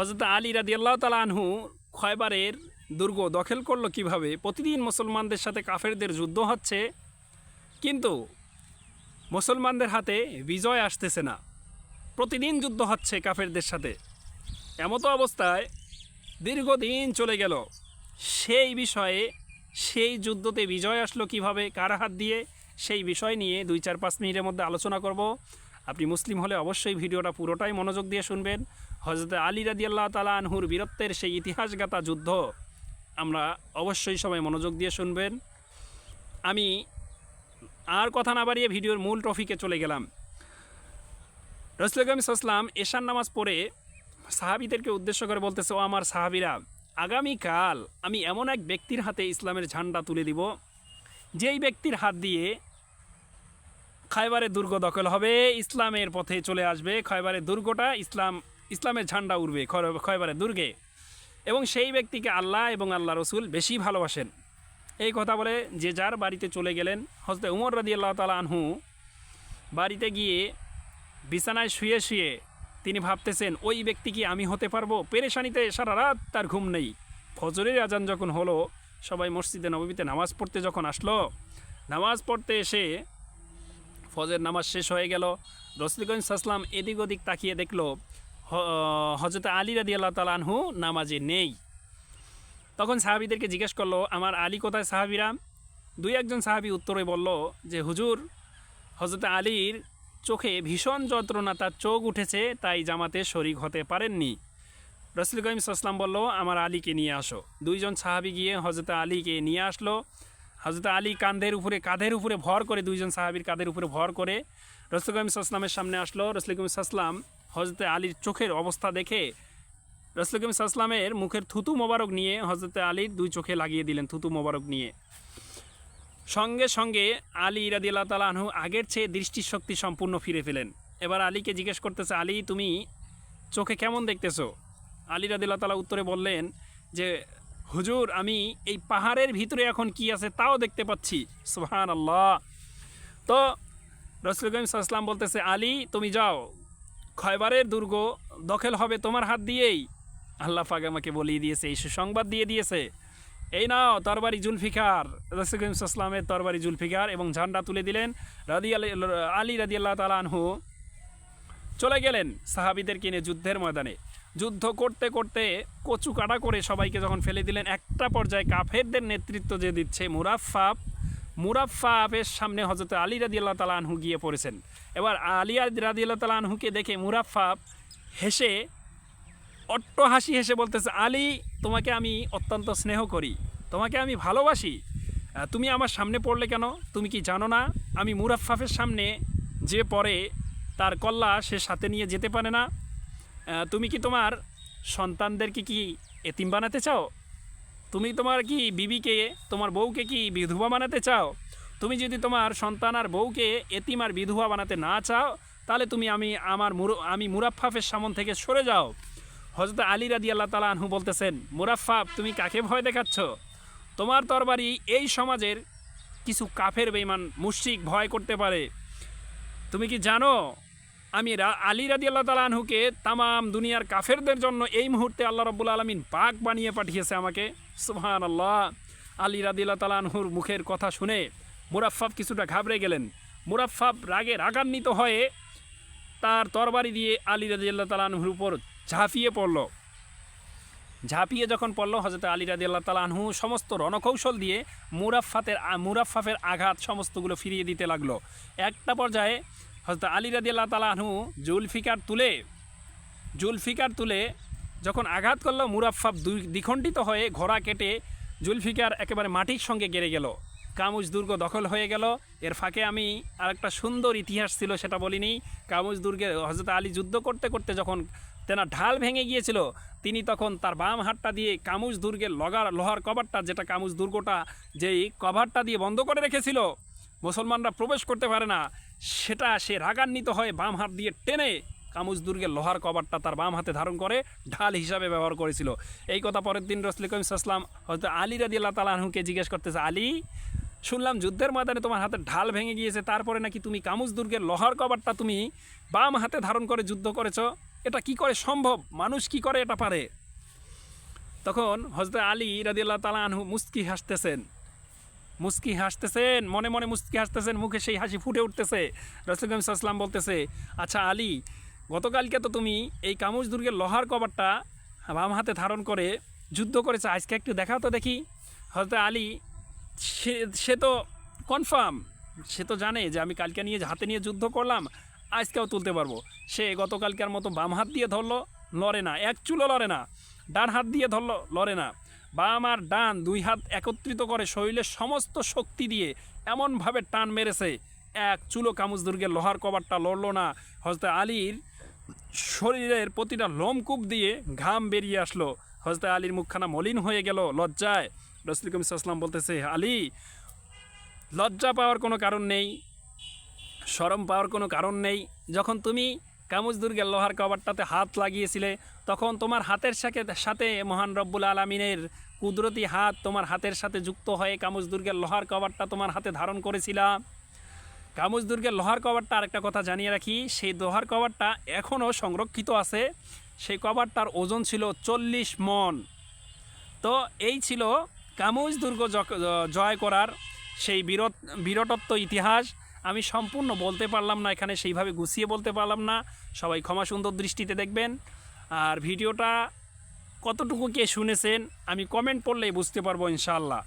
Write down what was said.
হজরত আলী রাদি আল্লাহ তালা আনহু খয়বারের দুর্গ দখল করল কীভাবে? প্রতিদিন মুসলমানদের সাথে কাফেরদের যুদ্ধ হচ্ছে, কিন্তু মুসলমানদের হাতে বিজয় আসতেছে না। প্রতিদিন যুদ্ধ হচ্ছে কাফেরদের সাথে। এমতো অবস্থায় দীর্ঘদিন চলে গেল। সেই বিষয়ে, সেই যুদ্ধতে বিজয় আসলো কীভাবে, কার হাত দিয়ে, সেই বিষয় নিয়ে দুই চার পাঁচ মিনিটের মধ্যে আলোচনা করব। আপনি মুসলিম হলে অবশ্যই ভিডিওটা পুরোটাই মনোযোগ দিয়ে শুনবেন। হজরত আলী রাদি আল্লাহ তালা আনহুর বীরত্বের সেই ইতিহাসগাতা যুদ্ধ। আমরা অবশ্যই সবাই মনোযোগ দিয়ে শুনবেন। আমি আর কথা না বাড়িয়ে ভিডিওর মূল টপিকে চলে গেলাম। রসুলগামী সাল্লাম এশান নামাজ পড়ে সাহাবিদেরকে উদ্দেশ্য করে বলতেছে, ও আমার সাহাবিরা, আগামীকাল আমি এমন এক ব্যক্তির হাতে ইসলামের ঝান্ডা তুলে দিব, যেই ব্যক্তির হাত দিয়ে খাইবারের দুর্গ দখল হবে, ইসলামের পথে চলে আসবে। খয়বারের দুর্গটা ইসলাম ইসলামের ঝান্ডা উড়বে, খয়- খয়বারের দুর্গে। এবং সেই ব্যক্তিকে আল্লাহ এবং আল্লাহ রসুল বেশি ভালোবাসেন। এই কথা বলে যে যার বাড়িতে চলে গেলেন হজরত উমর রাদি আল্লাহ তালা আনহু বাড়িতে গিয়ে বিছানায় শুয়ে শুয়ে তিনি ভাবতেছেন, ওই ব্যক্তি কি আমি হতে পারব? পেরেশানিতে সারা রাত তার ঘুম নেই। ফজরের আজান যখন হলো, সবাই মসজিদে নবমীতে নামাজ পড়তে যখন আসলো, নামাজ পড়তে এসে ফজের নামাজ শেষ হয়ে গেল। রসুলগঞ্জ সাসলাম এদিক ওদিক তাকিয়ে দেখল হজরত আলী রাদি আল্লাহ তালানহু নামাজে নেই। তখন সাহাবিদেরকে জিজ্ঞেস করল, আমার আলী কোথায় সাহাবিরা? দুই একজন সাহাবি উত্তরে বলল যে, হুজুর হজরত আলীর চোখে ভীষণ যন্ত্রণা, তার চোখ উঠেছে, তাই জামাতে শরিক হতে পারেননি। রসুল করিম সাসলাম বলল, আমার আলীকে নিয়ে আসো। দুইজন সাহাবি গিয়ে হজরত আলীকে নিয়ে আসলো। হজরত আলী কাঁধের উপরে কাঁধের উপরে ভর করে দুইজন সাহাবির কাঁধের উপরে ভর করে রসুল করিম সাসলামের সামনে আসলো। রসুল করিম সাসলাম হজরত আলীর চোখের অবস্থা দেখে রসুল করিম মুখের থুতু মোবারক নিয়ে হজরত আলীর দুই চোখে লাগিয়ে দিলেন থুতু মোবারক নিয়ে। সঙ্গে সঙ্গে আলী রাদিল্লা তালা আনহু আগের চেয়ে দৃষ্টিশক্তি সম্পূর্ণ ফিরে পেলেন। এবার আলীকে জিজ্ঞেস করতেছে, আলী, তুমি চোখে কেমন দেখতেছো? আলী রাদিল্লা তালা উত্তরে বললেন যে, হুজুর, আমি এই পাহাড়ের ভিতরে এখন কি আছে তাও দেখতে পাচ্ছি। সুহান আল্লাহ তো রসুল করিম সাল্লাম বলতেছে, আলী, তুমি যাও। খয়বারের দুর্গ দখল হবে তোমার হাত দিয়েই। আল্লাহ পাক আমাকে বলিয়ে দিয়েছে, এই সুসংবাদ দিয়ে দিয়েছে। এই নাও, তরবারি জুলফিকার। রসুল ইসলামের তরবারি জুলফিকার এবং ঝান্ডা তুলে দিলেন রাদি আলী আলী রাদি আল্লাহ তালা চলে গেলেন সাহাবিদের কিনে যুদ্ধের ময়দানে। যুদ্ধ করতে করতে কচু কাটা করে সবাইকে যখন ফেলে দিলেন, একটা পর্যায়ে কাফেরদের নেতৃত্ব যে দিচ্ছে মুরাফাপ মুরাফাপের সামনে হজরত আলী রাদি আল্লাহ তালা আনহু গিয়ে পড়েছেন। এবার আলী রাদি আল্লাহ তালা আনহুকে দেখে মুরাফাপ হেসে, অট্ট হাসি হেসে বলতেছে, আলী, তোমাকে আমি অত্যন্ত স্নেহ করি, তোমাকে আমি ভালোবাসি। তুমি আমার সামনে পড়লে কেন? তুমি কি জানো না? আমি মুরাফাফের সামনে যে পড়ে, তার কল্লা সে সাথে নিয়ে যেতে পারে না। তুমি কি তোমার সন্তানদেরকে কি এতিম বানাতে চাও? তুমি তোমার কি বিবিকে, তোমার বউকে কি বিধবা বানাতে চাও? তুমি যদি তোমার সন্তান আর বউকে এতিম আর বিধবা বানাতে না চাও, তাহলে তুমি আমি, আমার মুর- আমি মুরাফাফের সামন থেকে সরে যাও। হজরত আলী রাদি আল্লাহ তালা আনহু বলতেছেন মুরাফাফ তুমি কাকে ভয় দেখাচ্ছ? তোমার তরবারি এই সমাজের কিছু কাফের বেইমান মুশরিক ভয় করতে পারে। তুমি কি জানো আমি রা- আলী রাদি আল্লাহ তালা আনহুকে তামাম দুনিয়ার কাফেরদের জন্য এই মুহূর্তে আল্লাহ রব্বুল আলমিন পাক বানিয়ে পাঠিয়েছে আমাকে। সুহান আল্লাহ আলী রাদি আল্লাহ তালা আনহুর মুখের কথা শুনে মুরাফাফ কিছুটা ঘাবড়ে গেলেন। মুরাফাফ রাগে রাগান্বিত হয়ে তার তরবারি দিয়ে আলী রাজি আল্লাহ তালাহুর উপর ঝাঁপিয়ে পড়ল। ঝাঁপিয়ে যখন পড়ল হজরত আলী রাজি আল্লাহ তালাহু সমস্ত রণকৌশল দিয়ে মুরাফাতের মুরাফাফের আঘাত সমস্তগুলো ফিরিয়ে দিতে লাগল। একটা পর্যায়ে হজরত আলী রাজি আল্লাহ তালাহু জুলফিকার তুলে জুলফিকার তুলে যখন আঘাত করল মুরাফাফ দুই দ্বিখণ্ডিত হয়ে ঘোড়া কেটে জুলফিকার একেবারে মাটির সঙ্গে গেড়ে গেল। কামুজ দুর্গ দখল হয়ে গেল। এর ফাঁকে আমি আর একটা সুন্দর ইতিহাস ছিল, সেটা বলিনি। কামুজ দুর্গে হজরত আলী যুদ্ধ করতে করতে যখন তেনার ঢাল ভেঙে গিয়েছিল, তিনি তখন তার বাম হাতটা দিয়ে কামুজ দুর্গের লগার, লোহার কভারটা, যেটা কামুজ দুর্গটা যেই কভারটা দিয়ে বন্ধ করে রেখেছিল মুসলমানরা প্রবেশ করতে পারে না। সেটা সে রাগান্বিত হয়ে বাম হাত দিয়ে টেনে কামুজ দুর্গের লোহার কভারটা তার বাম হাতে ধারণ করে ঢাল হিসাবে ব্যবহার করেছিল। এই কথা পরের দিন রসুল করিম হয়তো আলী রাদি আল্লাহ তালাহুকে জিজ্ঞেস করতেছে, আলী, শুনলাম যুদ্ধের ময়দানে তোমার হাতে ঢাল ভেঙে গিয়েছে, তারপরে নাকি তুমি কামুজ দুর্গের লোহার কভারটা তুমি বাম হাতে ধারণ করে যুদ্ধ করেছ? এটা কি করে সম্ভব? মানুষ কি করে এটা পারে? তখন হজরত আলী রাদিয়াল্লাহ তালা আনহু মুস্কি হাসতেছেন। মুস্কি হাসতেছেন, মনে মনে মুস্কি হাসতেছেন, মুখে সেই হাসি ফুটে উঠতেছে। রসুল সাল্লাম বলতেছে আচ্ছা আলী, গতকালকে তো তুমি এই কামুজ দুর্গের লোহার কভারটা বাম হাতে ধারণ করে যুদ্ধ করেছে, আজকে একটু দেখাও তো দেখি। হয়তো আলী, সে সে তো কনফার্ম সে তো জানে যে আমি কালকে নিয়ে হাতে নিয়ে যুদ্ধ করলাম, আজকেও তুলতে পারব। সে গতকালকার মতো বাম হাত দিয়ে ধরলো, লড়ে না, এক চুলো লড়ে না, ডান হাত দিয়ে ধরলো, লড়ে না। বাম আর ডান দুই হাত একত্রিত করে শরীরের সমস্ত শক্তি দিয়ে এমনভাবে টান মেরেছে। এক চুলো কামুজ দুর্গের লোহার কভারটা লড়লো না। হজরত আলীর শরীরের প্রতিটা লোমকূপ দিয়ে ঘাম বেরিয়ে আসলো। হজরত আলীর মুখখানা মলিন হয়ে গেল লজ্জায়। রসুল কমিস আসলাম বলতেছে, আলী, লজ্জা পাওয়ার কোনো কারণ নেই, শরম পাওয়ার কোনো কারণ নেই। যখন তুমি কামুজ দুর্গের লোহার কভারটাতে হাত লাগিয়েছিলে, তখন তোমার হাতের সাথে সাথে মহান রব্বুল আলমিনের কুদরতি হাত তোমার হাতের সাথে যুক্ত হয়ে কামুজ দুর্গের লোহার কভারটা তোমার হাতে ধারণ করেছিলাম কামুজ দুর্গের লোহার কভারটা আরেকটা কথা জানিয়ে রাখি, সেই লোহার কভারটা এখনও সংরক্ষিত আছে। সেই কভারটার ওজন ছিল চল্লিশ মন। তো এই ছিল কামুজ দুর্গ জয় করার সেই বীরত বীরটত্ব ইতিহাস। আমি সম্পূর্ণ বলতে পারলাম না, এখানে সেইভাবে গুছিয়ে বলতে পারলাম না। সবাই ক্ষমা সুন্দর দৃষ্টিতে দেখবেন। আর ভিডিওটা কতটুকু কে শুনেছেন, আমি কমেন্ট পড়লেই বুঝতে পারব ইনশাআল্লাহ।